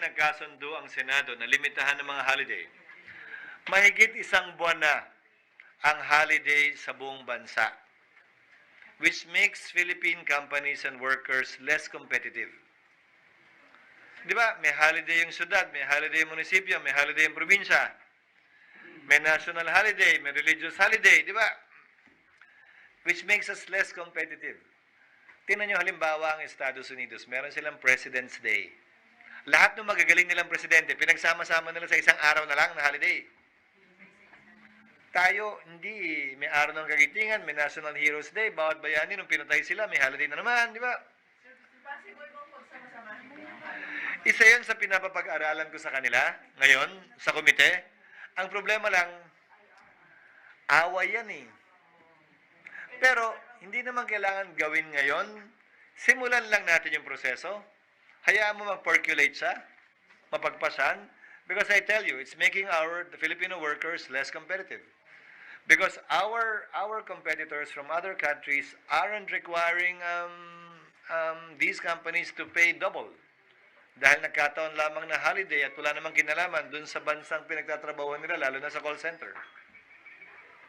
nagkasundo ang Senado na limitahan ng mga holiday. Mahigit isang buwan na ang holiday sa buong bansa, which makes Philippine companies and workers less competitive. Di ba? May holiday yung syudad, may holiday yung munisipyo, may holiday yung probinsya. May national holiday, may religious holiday, di ba? Which makes us less competitive. Tingnan nyo halimbawa ang Estados Unidos, meron silang President's Day. Lahat ng magagaling nilang presidente, pinagsama-sama nila sa isang araw na lang na holiday. Tayo, hindi. May araw ng kagitingan, may National Heroes Day, bawat bayani, nung pinatay sila, may holiday na naman, di ba? Isa yan sa pinapapag-aralan ko sa kanila ngayon, sa komite. Ang problema lang, away yan eh. Pero, hindi naman kailangan gawin ngayon. Simulan lang natin yung proseso. Hayaan mo mag-percolate siya, mapagpasan. Because I tell you, it's making our the Filipino workers less competitive. Because our our competitors from other countries aren't requiring um, um, these companies to pay double. Dahil nagkataon lamang na holiday at wala namang kinalaman dun sa bansang pinagtatrabahuan nila, lalo na sa call center.